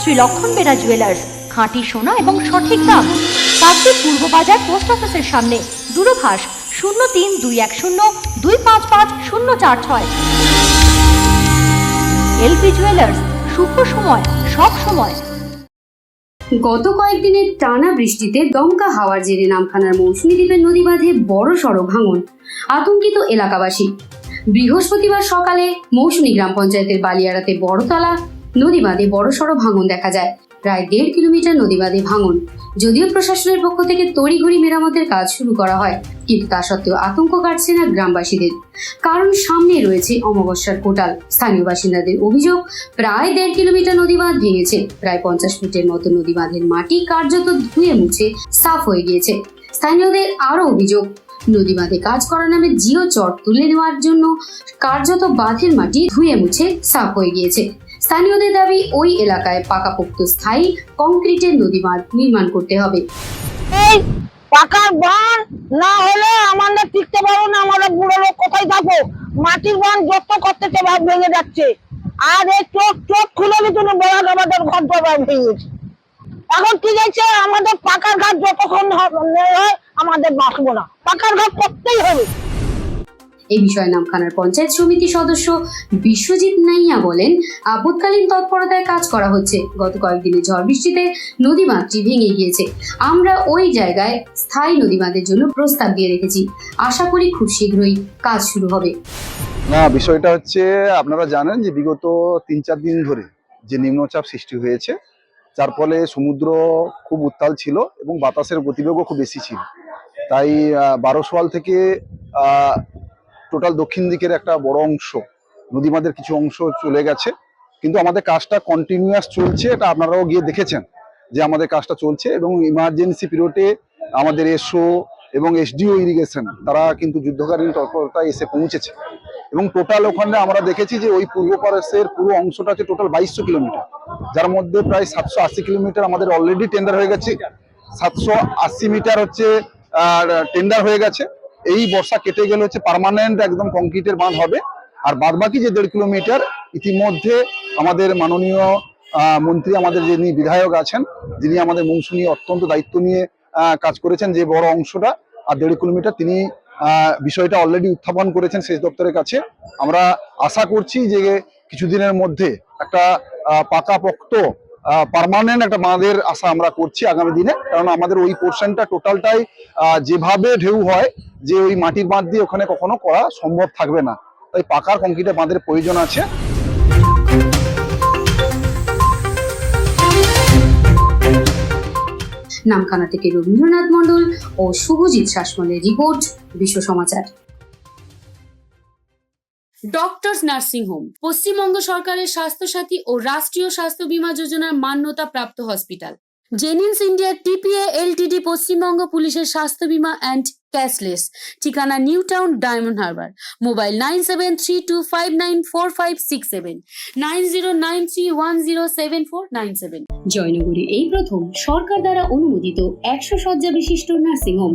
শ্রী লক্ষণ বেরা জুয়েলার্স খাঁটি সোনা এবং সঠিক দাম। কাকদ্বীপ পূর্ব বাজার পোস্ট অফিসের সামনে, দূরভাষ শূন্য তিন দুই এক শূন্য দুই পাঁচ পাঁচ শূন্য চার ছয়। এলপি জুয়েলার্স শুভ সময়, সব সময়। গত কয়েকদিনের টানা বৃষ্টিতে দমকা হাওয়ার জেরে নামখানার মৌসুমী দ্বীপের নদী বাঁধে বড় সড়ো ভাঙন, আতঙ্কিত এলাকাবাসী। বৃহস্পতিবার সকালে মৌসুমী গ্রাম পঞ্চায়েতের বালিয়াড়াতে বড়তলা নদী বাঁধে বড় সড়ো ভাঙন দেখা যায়। প্রায় দেড় কিলোমিটার নদী বাঁধে ভাঙন। যদিও প্রশাসনের পক্ষ থেকে তড়িঘড়ি মেরামতের কাজ শুরু করা হয়, কিন্তু তা সত্ত্বেও আতঙ্ক কাটছে না গ্রামবাসীদের। কারণ সামনে রয়েছে অমাবস্যার কোটাল। স্থানীয় বাসিন্দাদের অভিযোগ, প্রায় দেড় কিলোমিটার নদী বাঁধ ভেঙেছে। প্রায় পঞ্চাশ ফিটের মতো নদী বাঁধের মাটি কার্যত ধুয়ে মুছে সাফ হয়ে গিয়েছে। স্থানীয়দের আরও অভিযোগ নদী বাঁধে কাজ করার নামে জিও চট তুলে নেওয়ার জন্য কার্যত বাঁধের মাটি ধুয়ে মুছে সাফ হয়ে গিয়েছে। স্থানীয়দের দাবি ওই এলাকায় পাকাপোক্ত স্থায়ী কংক্রিটের নদী বাঁধ নির্মাণ করতে হবে। এই বান না হলে টিকতে পারব না বুড়ো লোক কোথায় যাব মাটির বান যত করতেছে ভাব ভেঙে যাচ্ছে। আর এই চোখ চোখ খুলে বড় আমাদের ঘর ভেঙেছে এখন কি হয়েছে? আমাদের পাকার ঘাট যতক্ষণ হয়, আমাদের বাঁচবো না। পাকার ঘাট করতেই হবে। এই বিষয়ে নামখানার পঞ্চায়েত সমিতি সদস্য বিশ্বজিৎ নাইয়া বলেন আপদকালীন তৎপরতায় কাজ করা হচ্ছে। গত কয়েকদিনে ঝড় বৃষ্টিতে নদী বাঁধটি ভেঙে গিয়েছে। আমরা ওই জায়গায় স্থায়ী নদী বাঁধের জন্য প্রস্তাব দিয়ে রেখেছি। আশা করি খুব শীঘ্রই কাজ শুরু হবে। না, বিষয়টা হচ্ছে আপনারা জানেন যে বিগত তিন চার দিন ধরে যে নিম্নচাপ সৃষ্টি হয়েছে, যার ফলে সমুদ্র খুব উত্তাল ছিল এবং বাতাসের গতিবেগও খুব বেশি ছিল। তাই বারোশোয়াল থেকে টোটাল দক্ষিণ দিকের একটা বড় অংশ, নদীমাদের কিছু অংশ চলে গেছে। কিন্তু আমাদের কাজটা কন্টিনিউয়াস চলছে, এটা আপনারাও গিয়ে দেখেছেন যে আমাদের কাজটা চলছে এবং ইমার্জেন্সি পিরিয়ডে আমাদের এসও এবং এসডিও ইরিগেশন তারা কিন্তু যুদ্ধকালীন তৎপরতায় এসে পৌঁছেছে। এবং টোটাল ওখানে আমরা দেখেছি যে ওই পূর্ব পারস্যের পুরো অংশটা হচ্ছে টোটাল বাইশশো কিলোমিটার, যার মধ্যে প্রায় সাতশো আশি কিলোমিটার আমাদের অলরেডি টেন্ডার হয়ে গেছে। সাতশো আশি মিটার হচ্ছে টেন্ডার হয়ে গেছে। এই বর্ষা কেটে গেলে হচ্ছে পার্মানেন্ট একদম কংক্রিটের বাঁধ হবে। আর বাদ বাকি যে দেড় কিলোমিটার, ইতিমধ্যে আমাদের মাননীয় মন্ত্রী আমাদের যিনি বিধায়ক আছেন, যিনি আমাদের মৌসুমী অত্যন্ত দায়িত্ব নিয়ে কাজ করেছেন যে বড় অংশটা, আর দেড় কিলোমিটার তিনি বিষয়টা অলরেডি উত্থাপন করেছেন সেচ দপ্তরের কাছে। আমরা আশা করছি যে কিছুদিনের মধ্যে একটা পাকাপোক্ত পার্মানেন্ট একটা বাঁধের আশা আমরা করছি আগামী দিনে। কারণ আমাদের ওই পোর্শনটা টোটালটাই যেভাবে ঢেউ হয়, যে ওই মাটির বাঁধ দিয়ে ওখানে কখনো করা সম্ভব থাকবে না। তাই পাকার কংক্রিটের বাঁধের প্রয়োজন আছে। নামখানা থেকে রবীন্দ্রনাথ মণ্ডল ও Subhajit শাসমলের report, Biswa Samachar. Doctors nursing home, Paschimbanga সরকারের স্বাস্থ্যসাথী ও রাষ্ট্রীয় স্বাস্থ্য বীমা যোজনার মান্যতা প্রাপ্ত hospital. Genins India TPA LTD Paschimbanga পুলিশের স্বাস্থ্য বীমা অ্যান্ড ক্যাশলেস, ঠিকানা new town Diamond Harbour, mobile nine seven three two five nine four five six seven, nine zero nine three one zero seven four nine seven. জয়নগরে এই প্রথম সরকার দ্বারা অনুমোদিত একশো শয্যা বিশিষ্ট nursing home.